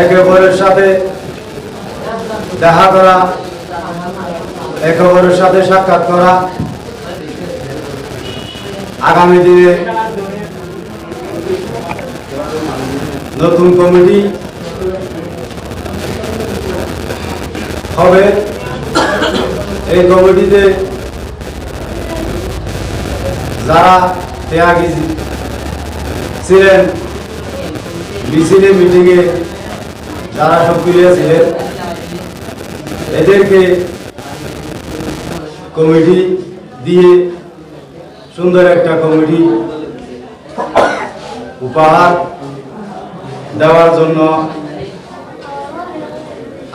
একে অপরের সাথে দেখা করা, একে অপরের সাথে সাক্ষাৎ করা। আগামী দিনে নতুন কমিটি হবে। এই কমিটিতে যারা ত্যাগী ছিলেন মিছিলে মিটিংয়ে যারা সক্রিয় ছিলেন এদেরকে কমিটি দিয়ে সুন্দর একটা কমিটি উপহার দেওয়ার জন্য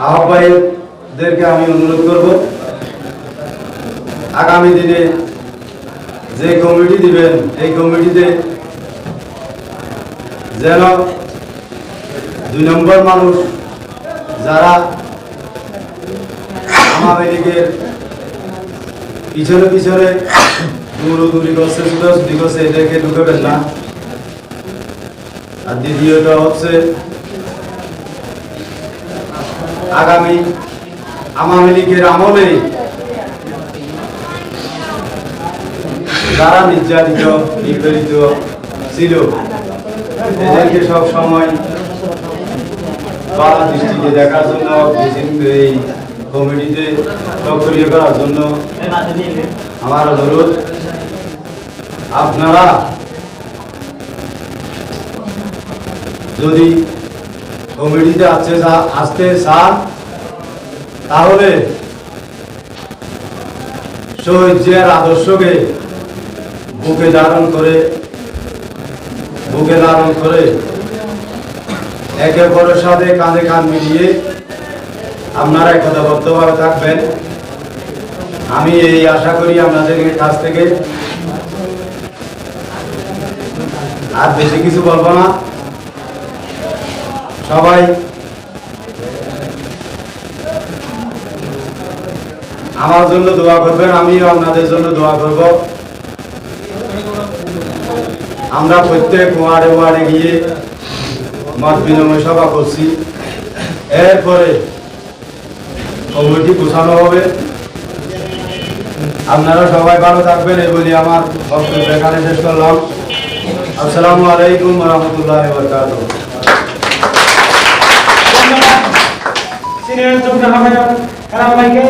আহ্বায়কদেরকে আমি অনুরোধ করব। আগামী দিনে যে কমিটি দিবেন, এই কমিটিতে যেন দুই নম্বর মানুষ যারা আওয়ামী লীগের পিছনে পিছনে দূরদূরি করছে ছুটাছুটি করছে এদেরকে ঢুকাবেন না। আর দ্বিতীয়টা হচ্ছে আগামী আওয়ামী লীগের আমলে যারা নির্যাতিত, নিপীড়িত ছিল এদেরকে সব সময় বালা দৃষ্টিতে দেখার জন্য এই কমিটিতে সক্রিয় করার জন্য আমার অনুরোধ। আপনারা যদি কমিটিতে আসতে আসতে চান, তাহলে শহীদ জিয়ার আদর্শকে বুকে ধারণ করে বুকে ধারণ করে একে অপরের সাথে কাঁধে কাঁধ মিলিয়ে আপনারা একতাবদ্ধভাবে থাকবেন। আমি এই আশা করি আপনাদের কাছ থেকে আর বেশি কিছু বলব না। সবাই আমার জন্য দোয়া করবেন, আমিও আপনাদের জন্য দোয়া করব। আমরা প্রত্যেক ওয়ার্ডে ওয়ার্ডে গিয়ে মত বিনিময় সভা করছি। এরপরে কমিটি গোছানো হবে। আপনারা সবাই ভালো থাকবেন এই বলি আমার বক্তব্য এখানে শেষ করলাম। আসসালামু আলাইকুম রহমতুল্লাহ বরকাতুহ। সিনিয়র যুগ্ম আহ্বায়ক কালাম ভাইকে।